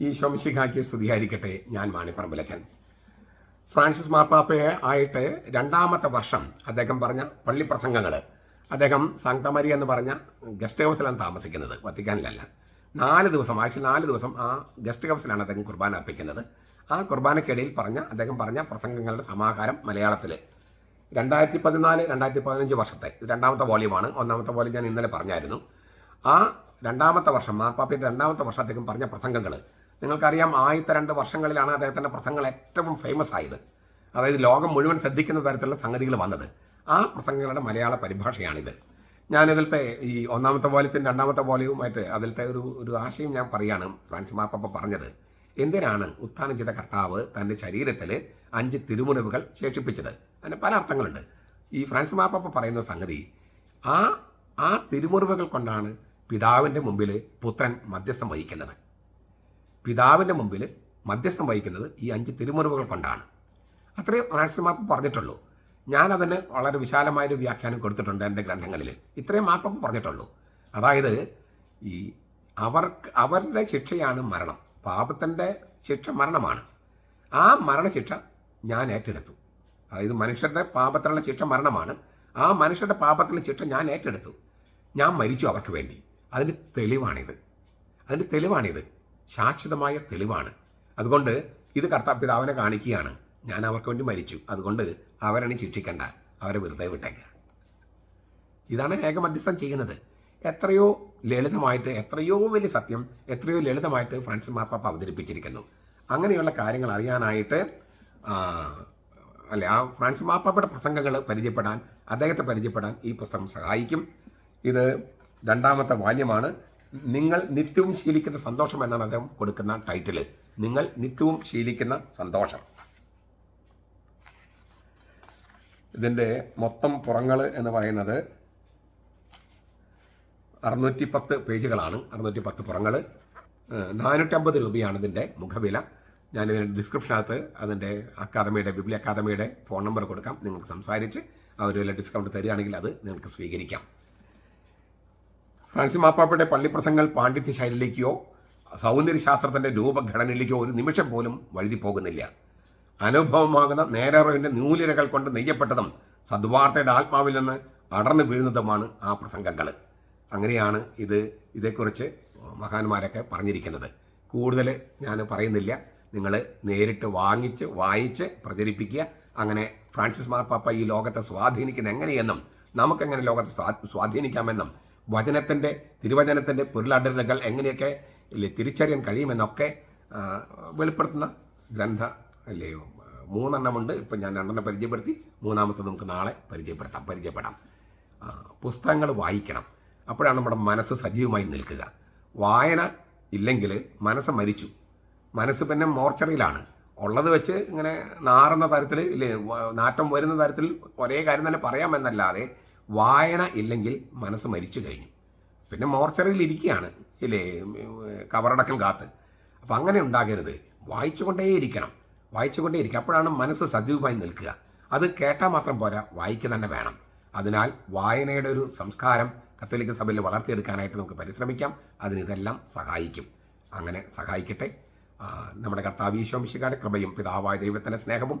ഈ ശോമിശിഖാക്കി സ്തുതിയായിരിക്കട്ടെ. ഞാൻ മാണിപ്പറമ്പലച്ചൻ. ഫ്രാൻസിസ് മാർപ്പാപ്പയെ ആയിട്ട് രണ്ടാമത്തെ വർഷം അദ്ദേഹം പറഞ്ഞ പള്ളി പ്രസംഗങ്ങൾ അദ്ദേഹം സാങ്തമരി എന്ന് പറഞ്ഞ ഗസ്റ്റ് ഹൗസിലാണ് താമസിക്കുന്നത് വത്തിക്കാനിലല്ല. നാല് ദിവസം ആഴ്ച നാല് ദിവസം ആ ഗസ്റ്റ് ഹൗസിലാണ് അദ്ദേഹം കുർബാന അർപ്പിക്കുന്നത്. ആ കുർബാനക്കിടയിൽ പറഞ്ഞ അദ്ദേഹം പറഞ്ഞ പ്രസംഗങ്ങളുടെ സമാഹാരം മലയാളത്തിൽ രണ്ടായിരത്തി പതിനാല് രണ്ടായിരത്തി പതിനഞ്ച് വർഷത്തെ രണ്ടാമത്തെ വോളിയമാണ്. ഒന്നാമത്തെ വോളിയം ഞാൻ ഇന്നലെ പറഞ്ഞായിരുന്നു. ആ രണ്ടാമത്തെ വർഷം മാർപ്പാപ്പയുടെ രണ്ടാമത്തെ വർഷം അദ്ദേഹം പറഞ്ഞ പ്രസംഗങ്ങൾ നിങ്ങൾക്കറിയാം ആദ്യത്തെ രണ്ട് വർഷങ്ങളിലാണ് അദ്ദേഹത്തിന്റെ പ്രസംഗങ്ങൾ ഏറ്റവും ഫേമസ് ആയത്. അതായത് ലോകം മുഴുവൻ ശ്രദ്ധിക്കുന്ന തരത്തിലുള്ള സംഗതികൾ വന്നത്. ആ പ്രസംഗങ്ങളുടെ മലയാള പരിഭാഷയാണിത്. ഞാനിതിലത്തെ ഈ ഒന്നാമത്തെ വോളിയത്തിന്റെ രണ്ടാമത്തെ വോളിയവുമായിട്ട് അതിലത്തെ ഒരു ഒരു ആശയം ഞാൻ പറയുകയാണ്. ഫ്രാൻസ് മാപ്പപ്പ പറഞ്ഞത് എന്തിനാണ് ഉത്ഥാനം ചെയ്ത കർത്താവ് തന്റെ ശരീരത്തിൽ അഞ്ച് തിരുമുറിവുകൾ ശേഷിപ്പിച്ചത്? അതിന് പല അർത്ഥങ്ങളുണ്ട്. ഈ ഫ്രാൻസ് മാപ്പപ്പ പറയുന്ന സംഗതി ആ ആ തിരുമുറിവുകൾ കൊണ്ടാണ് പിതാവിന്റെ മുമ്പിൽ പുത്രൻ മധ്യസ്ഥം വഹിക്കുന്നത്. പിതാവിന്റെ മുമ്പിൽ മധ്യസ്ഥം വഹിക്കുന്നത് ഈ അഞ്ച് തിരുമുറിവുകൾ കൊണ്ടാണ്. അത്രയും ഫ്രാൻസ് മാർപ്പ് പറഞ്ഞിട്ടുള്ളൂ. ഞാനതിന് വളരെ വിശാലമായൊരു വ്യാഖ്യാനം കൊടുത്തിട്ടുണ്ട് എന്റെ ഗ്രന്ഥങ്ങളിൽ. ഇത്രയും മാർപ്പപ്പ് പറഞ്ഞിട്ടുള്ളൂ. അതായത് ഈ അവർക്ക് അവരുടെ ശിക്ഷയാണ് മരണം. പാപത്തിന്റെ ശിക്ഷ മരണമാണ്. ആ മരണശിക്ഷ ഞാൻ ഏറ്റെടുത്തു. അതായത് മനുഷ്യരുടെ പാപത്തിനുള്ള ശിക്ഷ മരണമാണ്. ആ മനുഷ്യരുടെ പാപത്തിലുള്ള ശിക്ഷ ഞാൻ ഏറ്റെടുത്തു. ഞാൻ മരിച്ചു അവർക്ക് വേണ്ടി. അതിന് തെളിവാണിത്. അതിന് തെളിവാണിത്. ശാശ്വതമായ തെളിവാണ്. അതുകൊണ്ട് ഇത് കർത്താവ് പിതാവിനെ കാണിക്കുകയാണ്. ഞാൻ അവർക്ക് വേണ്ടി മരിച്ചു. അതുകൊണ്ട് അവരാണ് ശിക്ഷിക്കേണ്ട. അവരെ വെറുതെ വിട്ടേക്കുക ഇതാണ് ഏകമധ്യസ്ഥം ചെയ്യുന്നത്. എത്രയോ ലളിതമായിട്ട് എത്രയോ വലിയ സത്യം എത്രയോ ലളിതമായിട്ട് ഫ്രാൻസിസ് മാർപ്പാപ്പ അവതരിപ്പിച്ചിരിക്കുന്നു. അങ്ങനെയുള്ള കാര്യങ്ങൾ അറിയാനായിട്ട് അല്ല അല്ലെ ആ ഫ്രാൻസ് മാർപ്പാപ്പയുടെ പ്രസംഗങ്ങൾ പരിചയപ്പെടാൻ അദ്ദേഹത്തെ പരിചയപ്പെടാൻ ഈ പുസ്തകം സഹായിക്കും. ഇത് രണ്ടാമത്തെ വാല്യമാണ്. നിങ്ങൾ നിത്യവും ശീലിക്കുന്ന സന്തോഷം എന്നാണ് അദ്ദേഹം കൊടുക്കുന്ന ടൈറ്റിൽ നിങ്ങൾ നിത്യവും ശീലിക്കുന്ന സന്തോഷം. ഇതിന്റെ മൊത്തം പുറങ്ങൾ എന്ന് പറയുന്നത് അറുന്നൂറ്റി പത്ത് പേജുകളാണ്. അറുന്നൂറ്റി പത്ത് പുറങ്ങൾ നാനൂറ്റമ്പത് രൂപയാണ് ഇതിന്റെ മുഖവില. ഞാനിതിന്റെ ഡിസ്ക്രിപ്ഷനകത്ത് അതിന്റെ അക്കാദമിയുടെ ബിബ്ലി അക്കാദമിയുടെ ഫോൺ നമ്പർ കൊടുക്കാം. നിങ്ങൾക്ക് സംസാരിച്ച് അവർ വല്ല ഡിസ്കൗണ്ട് തരികയാണെങ്കിൽ അത് നിങ്ങൾക്ക് സ്വീകരിക്കാം. ഫ്രാൻസിസ് മാപ്പാപ്പയുടെ പള്ളിപ്രസംഗങ്ങൾ പാണ്ഡിത്യ ശൈലിയിലേക്കോ സൗന്ദര്യശാസ്ത്രത്തിന്റെ രൂപഘടനയിലേക്കോ ഒരു നിമിഷം പോലും വഴുതി പോകുന്നില്ല അനുഭവമാകുന്ന നേരറിവിന്റെ നൂലിരകൾ കൊണ്ട് നെയ്യപ്പെട്ടതും സദ്വാർത്തയുടെ ആത്മാവിൽ നിന്ന് അടർന്നു വീഴുന്നതുമാണ് ആ പ്രസംഗങ്ങൾ. അങ്ങനെയാണ് ഇത് ഇതേക്കുറിച്ച് മഹാന്മാരൊക്കെ പറഞ്ഞിരിക്കുന്നത്. കൂടുതൽ ഞാൻ പറയുന്നില്ല. നിങ്ങൾ നേരിട്ട് വാങ്ങിച്ച് വായിച്ച് പ്രചരിപ്പിക്കുക. അങ്ങനെ ഫ്രാൻസിസ് മാർപ്പാപ്പ ഈ ലോകത്തെ സ്വാധീനിക്കുന്ന എങ്ങനെയെന്നും നമുക്കെങ്ങനെ ലോകത്തെ സ്വാ- സ്വാധീനിക്കാമെന്നും വചനത്തിന്റെ തിരുവചനത്തിന്റെ പൊരുളടരുകൾ എങ്ങനെയൊക്കെ തിരിച്ചറിയാൻ കഴിയുമെന്നൊക്കെ വെളിപ്പെടുത്തുന്ന ഗ്രന്ഥ അല്ലേ മൂന്നെണ്ണമുണ്ട്. ഇപ്പം ഞാൻ രണ്ടെണ്ണം പരിചയപ്പെടുത്തി. മൂന്നാമത്തെ നമുക്ക് നാളെ പരിചയപ്പെടുത്താം പരിചയപ്പെടാം. പുസ്തകങ്ങൾ വായിക്കണം. അപ്പോഴാണ് നമ്മുടെ മനസ്സ് സജീവമായി നിൽക്കുക. വായന ഇല്ലെങ്കിൽ മനസ്സ് മരിച്ചു. മനസ്സ് പിന്നെ മോർച്ചറിയിലാണ്. ഉള്ളത് വെച്ച് ഇങ്ങനെ നാറുന്ന തരത്തിൽ ഇല്ലേ നാറ്റം വരുന്ന തരത്തിൽ ഒരേ കാര്യം തന്നെ പറയാമെന്നല്ലാതെ വായന ഇല്ലെങ്കിൽ മനസ്സ് മരിച്ചു കഴിഞ്ഞു. പിന്നെ മോർച്ചറിയിൽ ഇരിക്കുകയാണ് ഇല്ലേ കവറടക്കം കാത്ത്. അപ്പം അങ്ങനെ ഉണ്ടാകരുത്. വായിച്ചുകൊണ്ടേയിരിക്കണം. വായിച്ചുകൊണ്ടേയിരിക്കുക. അപ്പോഴാണ് മനസ്സ് സജീവമായി നിൽക്കുക. അത് കേട്ടാൽ മാത്രം പോരാ വായിക്കുക തന്നെ വേണം. അതിനാൽ വായനയുടെ ഒരു സംസ്കാരം കത്തോലിക്ക സഭയിൽ വളർത്തിയെടുക്കാനായിട്ട് നമുക്ക് പരിശ്രമിക്കാം. അതിന് ഇതെല്ലാം സഹായിക്കും. അങ്ങനെ സഹായിക്കട്ടെ. നമ്മുടെ കർത്താവ് കൃപയും പിതാവായ ദൈവത്തിന്റെ സ്നേഹവും